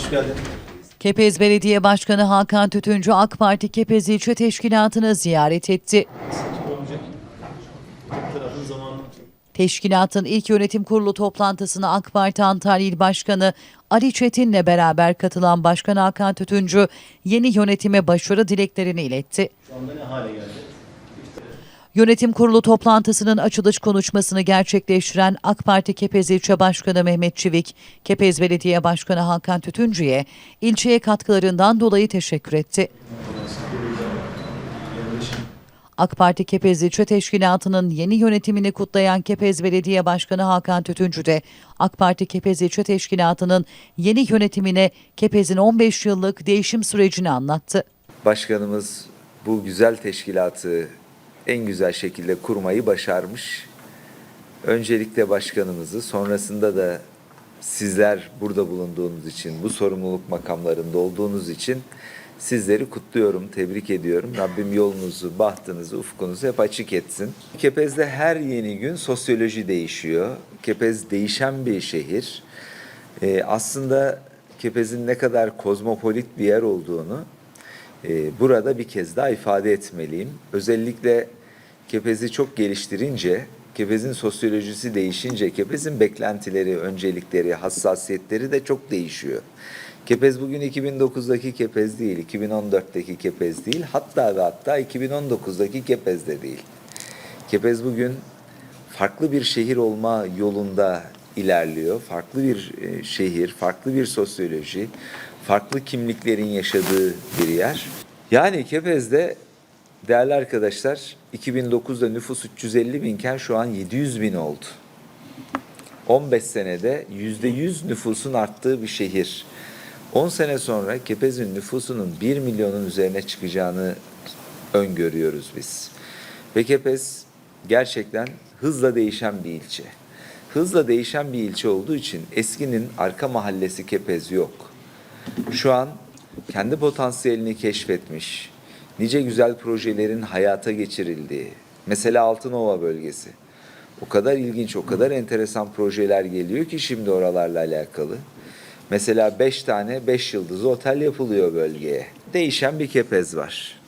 Hoş geldin. Kepez Belediye Başkanı Hakan Tütüncü AK Parti Kepez İlçe Teşkilatı'nı ziyaret etti. Teşkilatın ilk yönetim kurulu toplantısına AK Parti Antalya İl Başkanı Ali Çetin'le beraber katılan Başkan Hakan Tütüncü yeni yönetime başarı dileklerini iletti. Şu anda ne hale geldi? Yönetim kurulu toplantısının açılış konuşmasını gerçekleştiren AK Parti Kepez İlçe Başkanı Mehmet Çivik, Kepez Belediye Başkanı Hakan Tütüncü'ye ilçeye katkılarından dolayı teşekkür etti. AK Parti Kepez İlçe Teşkilatı'nın yeni yönetimini kutlayan Kepez Belediye Başkanı Hakan Tütüncü de AK Parti Kepez İlçe Teşkilatı'nın yeni yönetimine Kepez'in 15 yıllık değişim sürecini anlattı. Başkanımız bu güzel teşkilatı en güzel şekilde kurmayı başarmış. Öncelikle başkanımızı, sonrasında da sizler burada bulunduğunuz için, bu sorumluluk makamlarında olduğunuz için sizleri kutluyorum, tebrik ediyorum. Rabbim yolunuzu, bahtınızı, ufkunuzu hep açık etsin. Kepez'de her yeni gün sosyoloji değişiyor. Kepez değişen bir şehir. Ee, aslında Kepez'in ne kadar kozmopolit bir yer olduğunu e, burada bir kez daha ifade etmeliyim. Özellikle Kepez'i çok geliştirince, Kepez'in sosyolojisi değişince, Kepez'in beklentileri, öncelikleri, hassasiyetleri de çok değişiyor. Kepez bugün 2009'daki Kepez değil, 2014'teki Kepez değil, hatta ve hatta 2019'daki Kepez de değil. Kepez bugün farklı bir şehir olma yolunda ilerliyor. Farklı bir e, şehir, farklı bir sosyoloji, farklı kimliklerin yaşadığı bir yer. Yani Kepez'de değerli arkadaşlar 2009'da nüfus 350 binken şu an 700 bin oldu. 15 senede %100 nüfusun arttığı bir şehir. 10 sene sonra Kepez'in nüfusunun 1 milyonun üzerine çıkacağını öngörüyoruz biz. Ve Kepez gerçekten hızla değişen bir ilçe. Hızla değişen bir ilçe olduğu için eskinin arka mahallesi Kepez yok. Şu an kendi potansiyelini keşfetmiş, nice güzel projelerin hayata geçirildiği, mesela Altınova bölgesi. O kadar ilginç, o kadar enteresan projeler geliyor ki şimdi oralarla alakalı. Mesela beş tane beş yıldızlı otel yapılıyor bölgeye. Değişen bir kepez var.